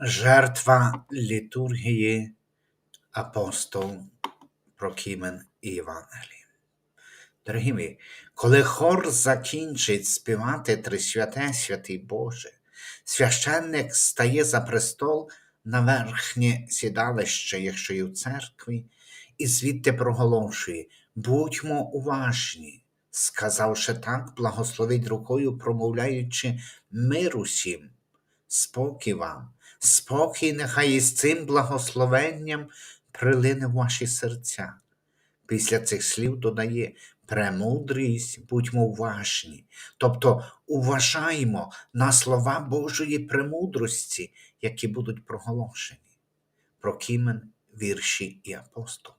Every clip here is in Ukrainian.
Жертва літургії апостол Прокімен і Євангелії. Дорогі мої, коли хор закінчить співати Трисвяте, святий Боже, священник стає за престол на верхнє сідалище, якщо є в церкві, і звідти проголошує будьмо уважні, сказавши так, благословить рукою, промовляючи мир усім, спокій вам, спокій нехай із цим благословенням прилине в ваші серця. Після цих слів додає премудрість, будьмо уважні, тобто уважаємо на слова Божої премудрості, які будуть проголошені. Про кімен вірші і апостол.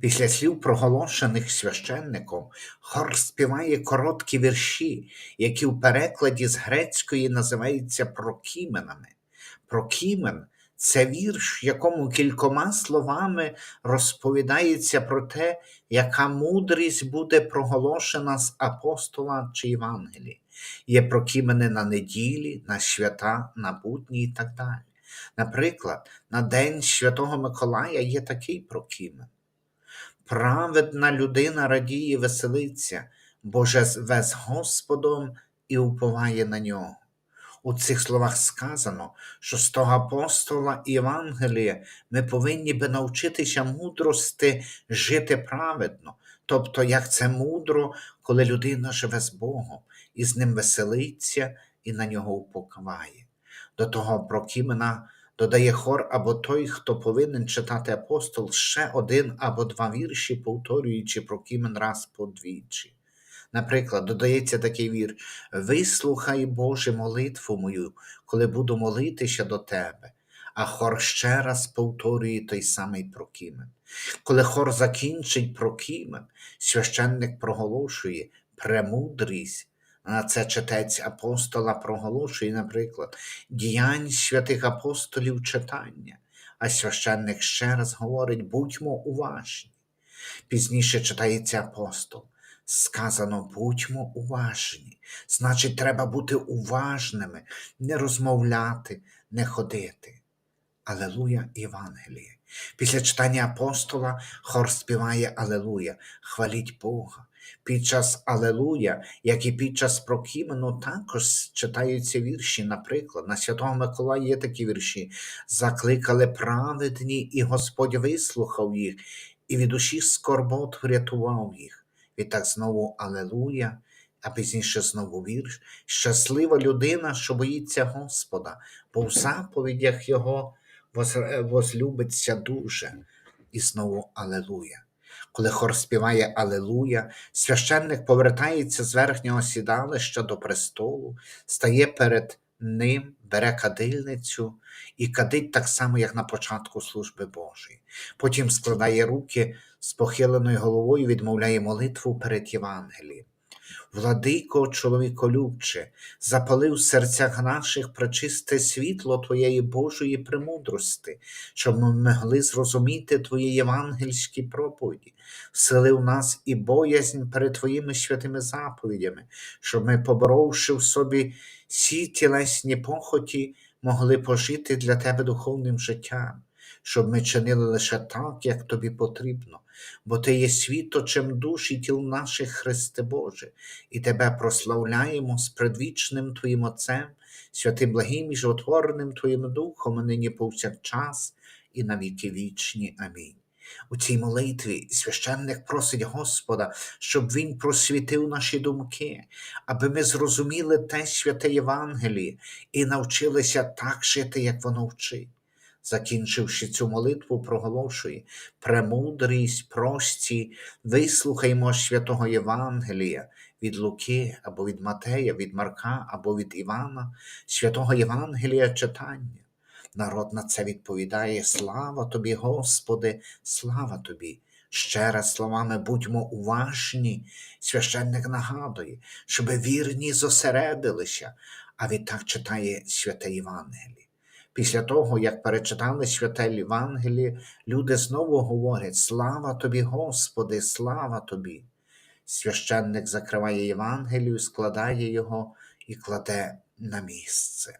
Після слів, проголошених священником, хор співає короткі вірші, які в перекладі з грецької називаються прокіменами. Прокімен це вірш, в якому кількома словами розповідається про те, яка мудрість буде проголошена з апостола чи Євангелії. Є прокімени на неділі, на свята, на будні і так далі. Наприклад, на День Святого Миколая є такий прокімен. Праведна людина радіє, веселиться, бо живе з Господом і уповає на нього. У цих словах сказано, що з того апостола і Євангелія ми повинні би навчитися мудрости жити праведно, тобто як це мудро, коли людина живе з Богом і з ним веселиться і на нього уповає. До того прокімена додає хор або той, хто повинен читати апостол ще один або два вірші, повторюючи про кімен раз по двічі. Наприклад, додається такий вір: Вислухай, Боже, молитву мою, коли буду молитися до Тебе. А хор ще раз повторює той самий прокімен. Коли хор закінчить прокімен, священник проголошує премудрість на це читець апостола проголошує, наприклад, діянь святих апостолів читання, а священник ще раз говорить: будьмо уважні. Пізніше читається апостол. Сказано, будьмо уважні. Значить, треба бути уважними, не розмовляти, не ходити. Алелуя Євангеліє. Після читання апостола хор співає Алелуя, хваліть Бога. Під час Алелуя, як і під час Прокімену, також читаються вірші. Наприклад, на Святого Миколая є такі вірші: закликали праведні, і Господь вислухав їх, і від душі скорбот врятував їх. Відтак знову Алелуя, а пізніше знову вірш. Щаслива людина, що боїться Господа, бо в заповідях Його возлюбиться дуже. І знову Алелуя. Коли хор співає Алелуя, священник повертається з верхнього сідалища до престолу, стає перед ним, бере кадильницю і кадить так само, як на початку служби Божої. Потім складає руки з похиленою головою, відмовляє молитву перед Євангелієм. Владико, чоловіколюбче, запалив в серцях наших пречисте світло Твоєї Божої премудрости, щоб ми могли зрозуміти Твої євангельські проповіді, вселив нас і боязнь перед Твоїми святими заповідями, щоб ми, поборовши в собі всі тілесні похоті, могли пожити для Тебе духовним життям, щоб ми чинили лише так, як тобі потрібно бо Ти є світочем душ і тіл наших, Христе Боже, і Тебе прославляємо з предвічним Твоїм Отцем, святим благим і животворним Твоїм Духом, нині повсякчас, і на віки вічні. Амінь. У цій молитві священник просить Господа, щоб Він просвітив наші думки, аби ми зрозуміли те святе Євангеліє і навчилися так жити, як воно вчить закінчивши цю молитву, проголошує премудрість, прості, вислухаймо святого Євангелія від Луки або від Матея, від Марка або від Івана, святого Євангелія читання. Народ на це відповідає: Слава тобі, Господи, слава тобі! Ще раз словами будьмо уважні, священник нагадує, щоби вірні зосередилися, а відтак читає святе Євангеліє. Після того, як перечитали святе Євангеліє, люди знову говорять: Слава тобі, Господи, слава тобі! Священник закриває Євангелію, складає його і кладе на місце.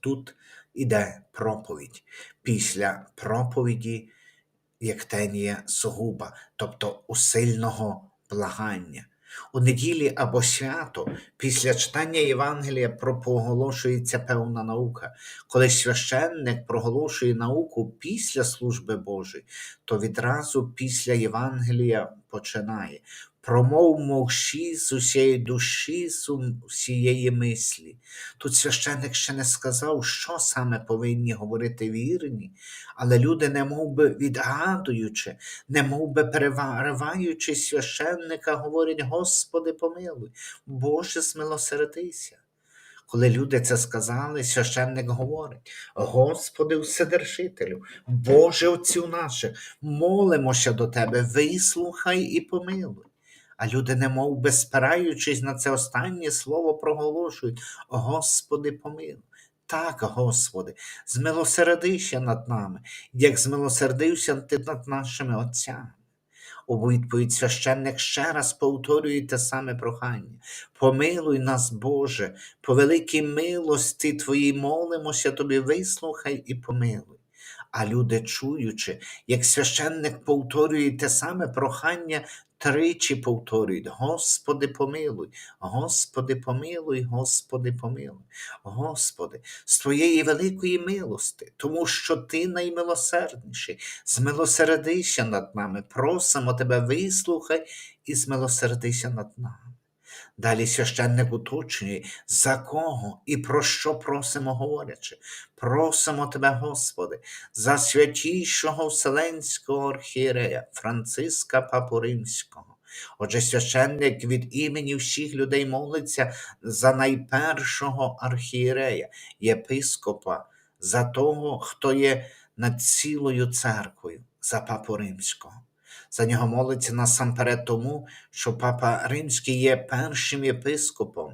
тут іде проповідь. Після проповіді єктенія сугуба, тобто усильного благання. У неділі або свято після читання Євангелія проголошується певна наука. Коли священник проголошує науку після служби Божої, то відразу після Євангелія починає промов мовші з усієї душі, з усієї мислі. Тут священник ще не сказав, що саме повинні говорити вірні, але люди, не би відгадуючи, не би перериваючи священника, говорять: Господи, помилуй, Боже, змилосердися. Коли люди це сказали, священник говорить: Господи, Вседержителю, Боже Отцю наших, молимося до Тебе, вислухай і помилуй. А люди, немов би спираючись на це останнє слово, проголошують: Господи, помилуй. Так, Господи, змилосердися над нами, як змилосердився Ти над нашими отцями. У відповідь священник ще раз повторює те саме прохання. Помилуй нас, Боже, по великій милості Твоїй молимося Тобі, вислухай і помилуй. А люди, чуючи, як священник повторює те саме прохання, тричі повторюють: Господи, помилуй, Господи, помилуй, Господи, помилуй, Господи, з Твоєї великої милости, тому що Ти наймилосердніший, змилосердися над нами, просимо Тебе, вислухай і змилосердися над нами. Далі священник уточнює, за кого і про що просимо говорячи. Просимо Тебе, Господи, за святійшого Вселенського архієрея Франциска Папу Римського. Отже, священник від імені всіх людей молиться за найпершого архієрея, єпископа, за того, хто є над цілою церквою, за Папу Римського. За нього молиться насамперед тому, що папа Римський є першим єпископом,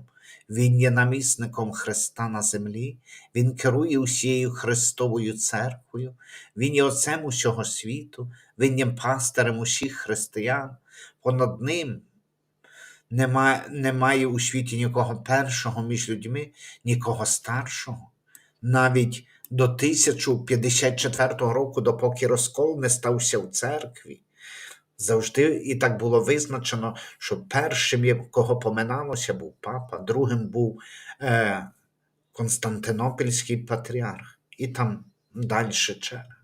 він є намісником Христа на землі, Він керує усією Христовою церквою, Він є Отцем усього світу, Він є пастирем усіх християн. Понад ним немає, немає у світі нікого першого між людьми, нікого старшого. Навіть до 1054 року, допоки розкол не стався в церкві. Завжди і так було визначено, що першим, кого поминалося, був папа, другим був е, Константинопольський патріарх, і там далі черга.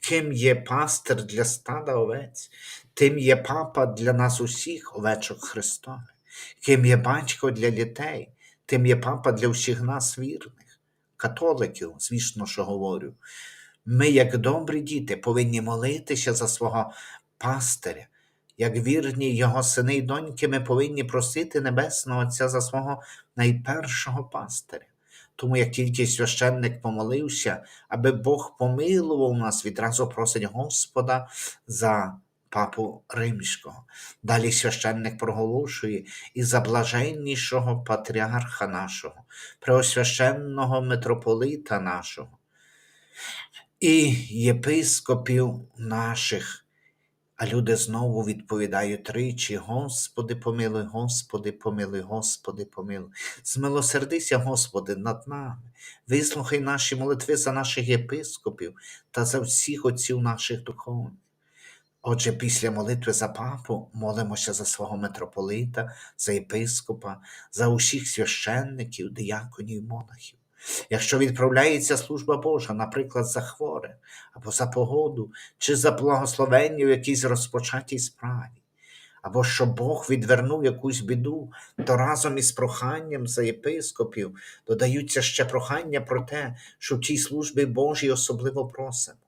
Ким є пастир для стада овець, тим є папа для нас усіх овечок Христових, ким є батько для дітей, тим є папа для всіх нас вірних, католиків, звісно, що говорю. Ми, як добрі діти, повинні молитися за свого пастиря, як вірні його сини й доньки, ми повинні просити Небесного Отця за свого найпершого пастиря. Тому як тільки священник помолився, аби Бог помилував нас, відразу просить Господа за папу Римського. Далі священник проголошує і за блаженнішого патріарха нашого, преосвященного митрополита нашого і єпископів наших. А люди знову відповідають тричі: Господи, помилуй, Господи, помилуй, Господи, помилуй. Змилосердися, Господи, над нами. Вислухай наші молитви за наших єпископів та за всіх отців наших духовних. Отже, після молитви за папу молимося за свого митрополита, за єпископа, за усіх священників, дияконів, монахів. Якщо відправляється служба Божа, наприклад, за хворе, або за погоду, чи за благословення в якійсь розпочатій справі, або що Бог відвернув якусь біду, то разом із проханням за єпископів додаються ще прохання про те, що в тій службі Божій особливо просимо.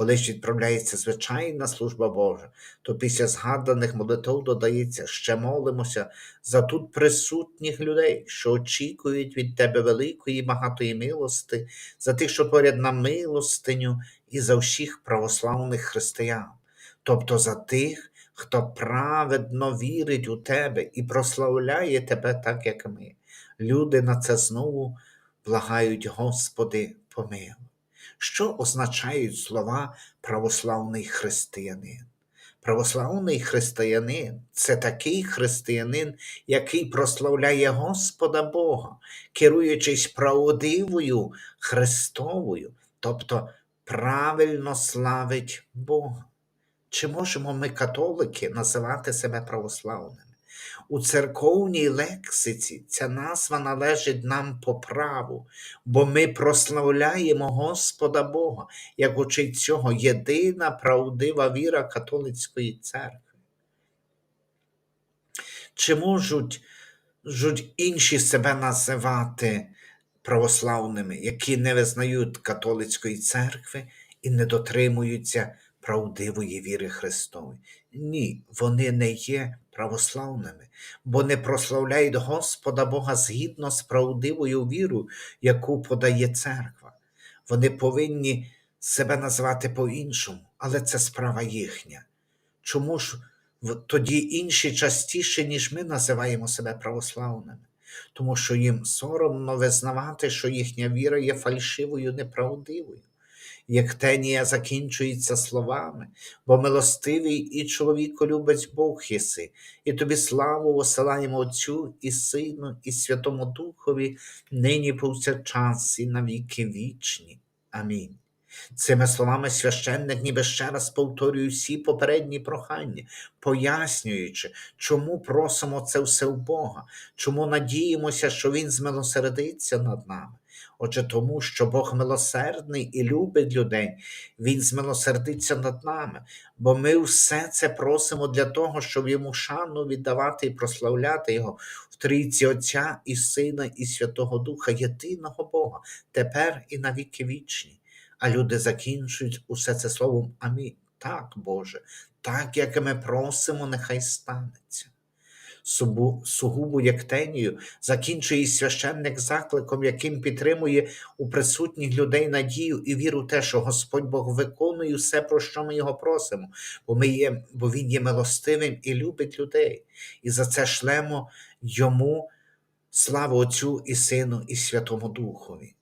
Коли ж відправляється звичайна служба Божа, то після згаданих молитв додається ще молимося за тут присутніх людей, що очікують від Тебе великої багатої милости, за тих, що поряд на милостиню, і за всіх православних християн, тобто за тих, хто праведно вірить у Тебе і прославляє Тебе так, як ми. Люди на це знову благають, Господи, помилуй що означають слова православний християнин. Православний християнин це такий християнин, який прославляє Господа Бога, керуючись правдивою Христовою, тобто правильно славить Бога. Чи можемо ми, католики, називати себе православними? У церковній лексиці ця назва належить нам по праву, бо ми прославляємо Господа Бога, як учить цього єдина правдива віра католицької церкви. Чи можуть, можуть інші себе називати православними, які не визнають католицької церкви і не дотримуються правдивої віри Христової? Ні, вони не є православними, бо не прославляють Господа Бога згідно з правдивою вірою, яку подає церква. Вони повинні себе назвати по-іншому, але це справа їхня. Чому ж тоді інші частіше, ніж ми називаємо себе православними? Тому що їм соромно визнавати, що їхня віра є фальшивою, неправдивою. Єктенія закінчується словами, бо милостивий і чоловіколюбець Бог єси, і тобі славу осилаємо Отцю і Сину, і Святому Духові, нині повсякчас і навіки вічні. Амінь. Цими словами священник ніби ще раз повторює всі попередні прохання, пояснюючи, чому просимо це все в Бога, чому надіємося, що Він змилосердиться над нами. Отже, тому, що Бог милосердний і любить людей, Він змилосердиться над нами, бо ми все це просимо для того, щоб йому шану віддавати і прославляти Його в трійці Отця і Сина, і Святого Духа, єдиного Бога, тепер і на віки вічні. А люди закінчують усе це словом Амінь. Так, Боже, так як ми просимо, нехай станеться. Сугубу Єктенію закінчує священник закликом, яким підтримує у присутніх людей надію і віру в те, що Господь Бог виконує все, про що ми його просимо, бо, ми є, бо Він є милостивим і любить людей. І за це шлемо йому славу Отцю і Сину, і Святому Духові.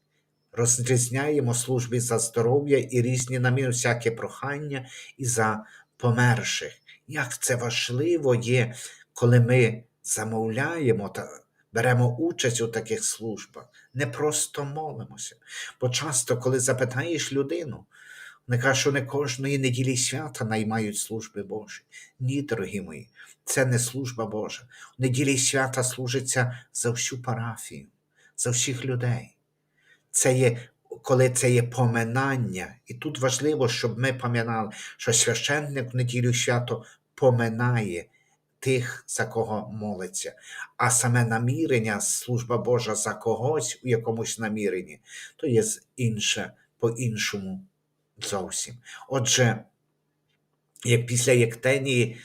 Розрізняємо службі за здоров'я і різні наміри всяке прохання і за померших. Як це важливо є, коли ми замовляємо та беремо участь у таких службах, не просто молимося. Бо часто, коли запитаєш людину, вони кажуть, що не кожної неділі свята наймають служби Божі. Ні, дорогі мої, це не служба Божа. В неділі свята служиться за всю парафію, за всіх людей. Це є, коли це є поминання. І тут важливо, щоб ми пам'ятали, що священник в неділю свято поминає тих, за кого молиться. А саме намірення, служба Божа за когось у якомусь наміренні, то є інше по-іншому зовсім. Отже, як після Єктенії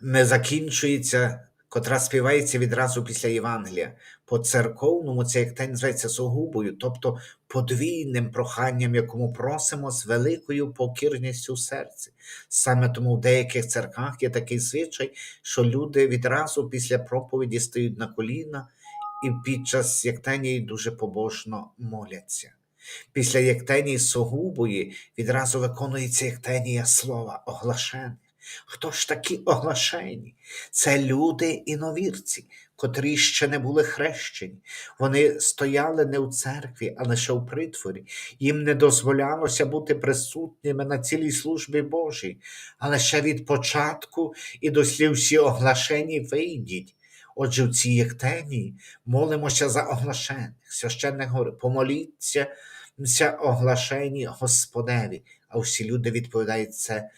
не закінчується, котра співається відразу після Євангелія. По церковному це Єктень називається сугубою, тобто подвійним проханням, якому просимо з великою покірністю серці. Саме тому в деяких церквах є такий звичай, що люди відразу після проповіді стають на коліна і під час Єктенії дуже побожно моляться. Після Єктенії Согубої відразу виконується Єктенія слова оглашених. Хто ж такі оглашені? Це люди іновірці, котрі ще не були хрещені. Вони стояли не у церкві, а лише у притворі. Їм не дозволялося бути присутніми на цілій службі Божій, але ще від початку і до слів всі оглашені вийдіть. Отже, в цій єктенії молимося за оглашених. Священник говорить, помоліться оглашені Господеві. А всі люди відповідають це.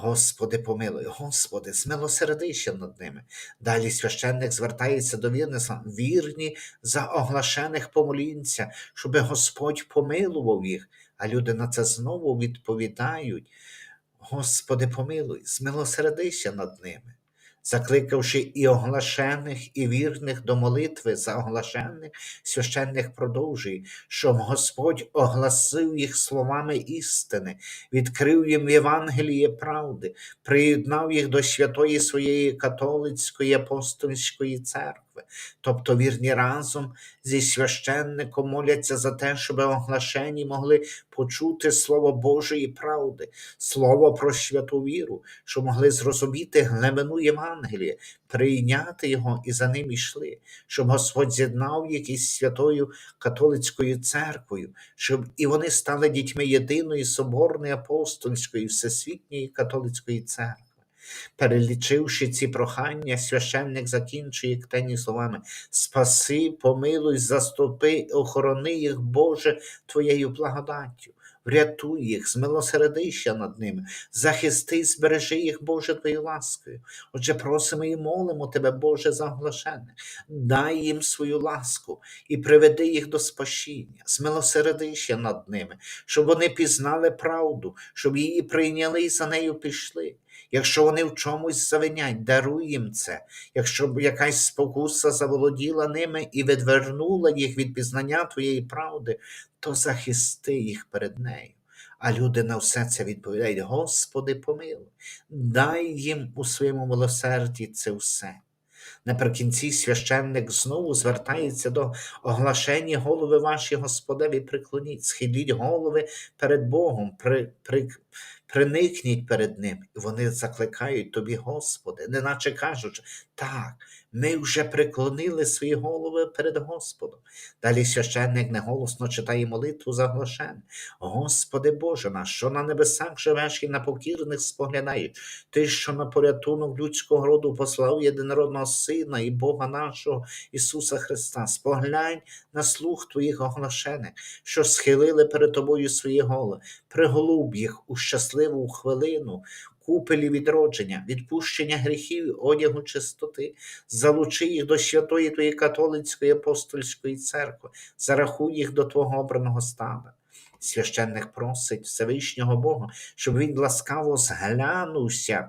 Господи, помилуй, Господи, змилосердися над ними. Далі священник звертається до вірника, вірні за оглашених помолінця, щоб Господь помилував їх. А люди на це знову відповідають: Господи, помилуй, змилосердися над ними, закликавши і оглашених, і вірних до молитви за оглашених, священних продовжує, щоб Господь огласив їх словами істини, відкрив їм Євангеліє правди, приєднав їх до святої своєї католицької апостольської церкви. Церкви. Тобто вірні разом зі священником моляться за те, щоб оглашені могли почути Слово Божої правди, Слово про святу віру, щоб могли зрозуміти глибину Євангелія, прийняти його і за ним йшли, щоб Господь з'єднав їх із святою католицькою церквою, щоб і вони стали дітьми єдиної соборної апостольської всесвітньої католицької церкви. Перелічивши ці прохання, священник закінчує ктені словами: Спаси, помилуй, заступи, охорони їх, Боже, Твоєю благодаттю. Врятуй їх, змилосередися над ними, захисти, збережи їх, Боже, Твоєю ласкою. Отже, просимо і молимо Тебе, Боже, за оглашених. Дай їм свою ласку і приведи їх до спасіння, змилосередися над ними, щоб вони пізнали правду, щоб її прийняли і за нею пішли. Якщо вони в чомусь завинять, даруй їм це. Якщо якась спокуса заволоділа ними і відвернула їх від пізнання твоєї правди, то захисти їх перед нею. А люди на все це відповідають: Господи, помилуй, дай їм у своєму милосерді це все. Наприкінці священник знову звертається до оглашення голови ваші Господеві приклоніть, схиліть голови перед Богом, при, при, приникніть перед Ним. І вони закликають тобі, Господи, неначе кажуть, так, ми вже приклонили свої голови перед Господом. Далі священник неголосно читає молитву за оглашене. Господи Боже наш, що на небесах живеш і на покірних споглядаєш, Ти, що на порятунок людського роду послав єдинородного Сина і Бога нашого Ісуса Христа, споглянь на слух Твоїх оглашених, що схилили перед Тобою свої голови, приголуб їх у щасливу хвилину, купелі відродження, відпущення гріхів, одягу чистоти, залучи їх до святої Твоєї католицької апостольської церкви, зарахуй їх до Твого обраного стада. Священник просить Всевишнього Бога, щоб він ласкаво зглянувся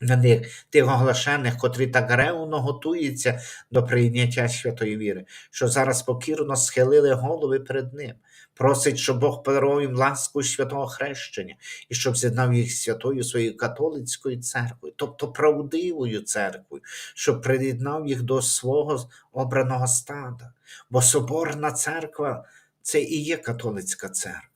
на них, тих оглашених, котрі так ревно готуються до прийняття святої віри, що зараз покірно схилили голови перед ним. Просить, щоб Бог подарував їм ласку святого хрещення і щоб з'єднав їх з святою своєю католицькою церквою, тобто правдивою церквою, щоб приєднав їх до свого обраного стада. Бо соборна церква це і є католицька церква.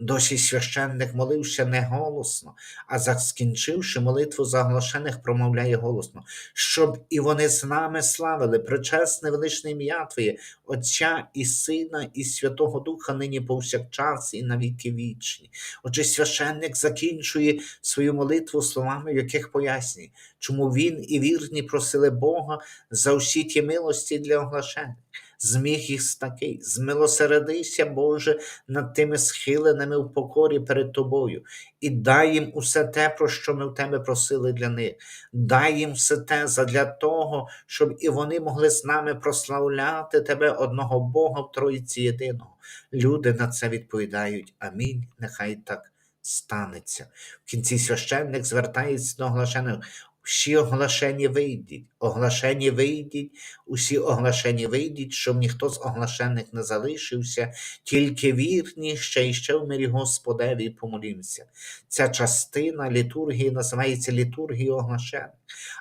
Досі священник молився не голосно, а закінчивши молитву за оглашених, промовляє голосно, щоб і вони з нами славили причесне величне ім'я Твоє, Отця і Сина, і Святого Духа, нині повсякчас, і на віки вічні. Отже, священник закінчує свою молитву словами, в яких пояснює, чому він і вірні просили Бога за всі ті милості для оглашених. Зміг їх такий, змилосередися, Боже, над тими схиленими в покорі перед Тобою, і дай їм усе те, про що ми в Тебе просили для них. Дай їм все те задля того, щоб і вони могли з нами прославляти Тебе, одного Бога в Троїці єдиного. Люди на це відповідають Амінь. Нехай так станеться. В кінці священник звертається до оглашених. Всі оглашені вийдіть, оглашені вийдіть, усі оглашені вийдіть, щоб ніхто з оглашених не залишився, тільки вірні ще й ще в мирі Господеві помолімся. Ця частина літургії називається літургією оглашених.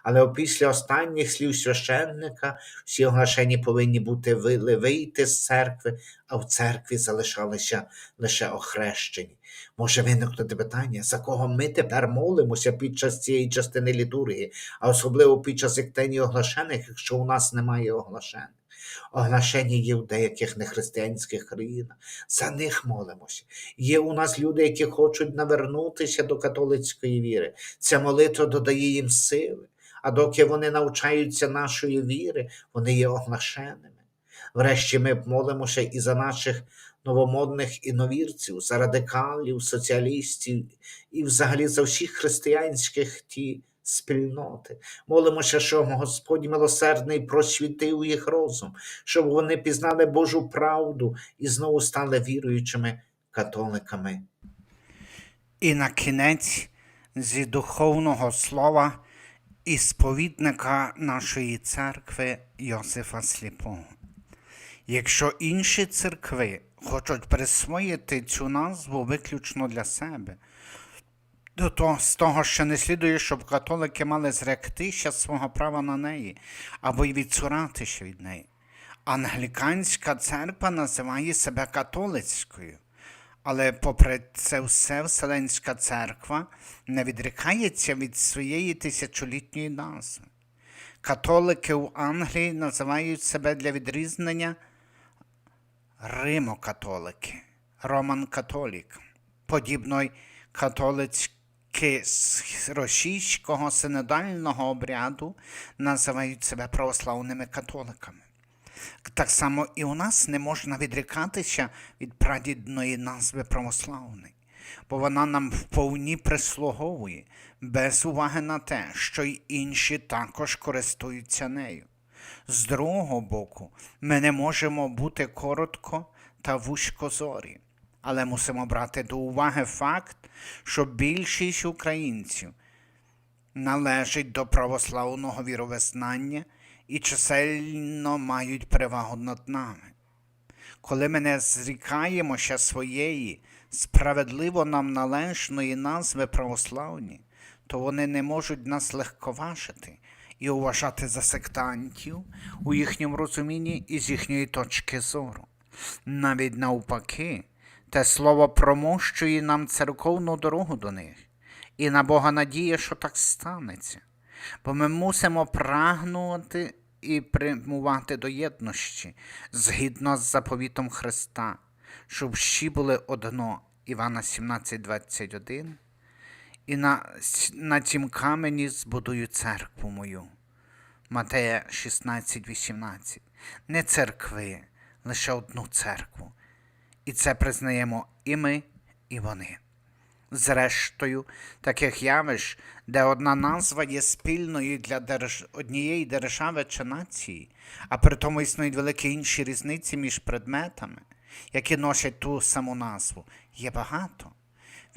Але опісля останніх слів священника всі оглашені повинні бути вийти з церкви, а в церкві залишалися лише охрещені. Може виникнути питання, за кого ми тепер молимося під час цієї частини літургії, а особливо під час ектенії оглашених, якщо у нас немає оглашених. Оглашені є в деяких нехристиянських країнах. За них молимося. Є у нас люди, які хочуть навернутися до католицької віри. Ця молитва додає їм сили. А доки вони навчаються нашої віри, вони є оглашеними. Врешті ми молимося і за наших новомодних іновірців, за радикалів, соціалістів і взагалі за всіх християнських ті спільноти. Молимося, щоб Господь милосердний просвітив їх розум, щоб вони пізнали Божу правду і знову стали віруючими католиками. І на кінець зі духовного слова і сповідника нашої церкви Йосифа Сліпого. Якщо інші церкви хочуть присвоїти цю назву виключно для себе, того, з того, що не слідує, щоб католики мали зректися свого права на неї або й відцуратися від неї. Англіканська церква називає себе католицькою, але попри це все Вселенська церква не відрікається від своєї тисячолітньої назви. Католики в Англії називають себе для відрізнення римокатолики, Роман Католік, подібно й католицьки з російського синодального обряду називають себе православними католиками. Так само і у нас не можна відрікатися від прадідної назви православний, бо вона нам вповні прислуговує, без уваги на те, що й інші також користуються нею. З другого боку, ми не можемо бути коротко та вузькозорі, але мусимо брати до уваги факт, що більшість українців належить до православного віровизнання і чисельно мають перевагу над нами. Коли ми не зрікаємося своєї справедливо нам належної назви православні, то вони не можуть нас легковажити і вважати за сектантів у їхньому розумінні і з їхньої точки зору. Навіть навпаки, те слово промощує нам церковну дорогу до них, і на Бога надія, що так станеться. Бо ми мусимо прагнути і примувати до єдності згідно з заповітом Христа, щоб всі були одно Івана 17:21, і на, на цім камені збудую церкву мою. Матея 16:18. Не церкви, лише одну церкву. І це признаємо і ми, і вони. Зрештою, таких явищ, де одна назва є спільною для держ... однієї держави чи нації, а при тому існують великі інші різниці між предметами, які носять ту саму назву, є багато.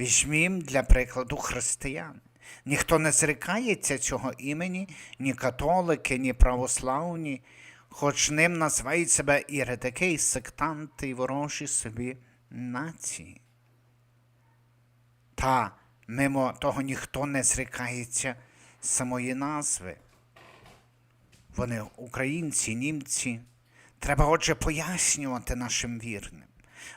Візьмім для прикладу християн. Ніхто не зрікається цього імені, ні католики, ні православні, хоч ним називають себе і редики, і сектанти, і ворожі собі нації. Та мимо того ніхто не зрікається самої назви. Вони українці, німці. Треба отже пояснювати нашим вірним,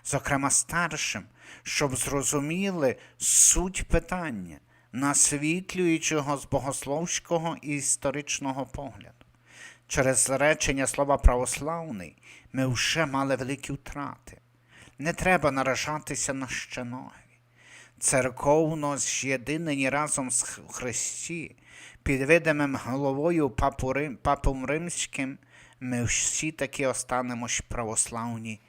зокрема старшим, щоб зрозуміли суть питання, насвітлюючого з богословського і історичного погляду. Через речення слова православний ми вже мали великі втрати. Не треба наражатися на щеноги церковно з'єднані разом з Христі, під видимим головою папом римським, ми всі таки останемось православні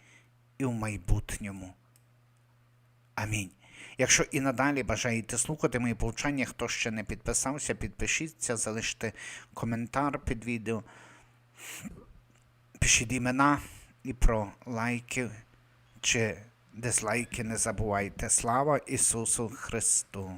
і в майбутньому. Амінь. Якщо і надалі бажаєте слухати мої повчання, хто ще не підписався, підпишіться, залиште коментар під відео, пишіть імена і про лайки чи дизлайки не забувайте. Слава Ісусу Христу!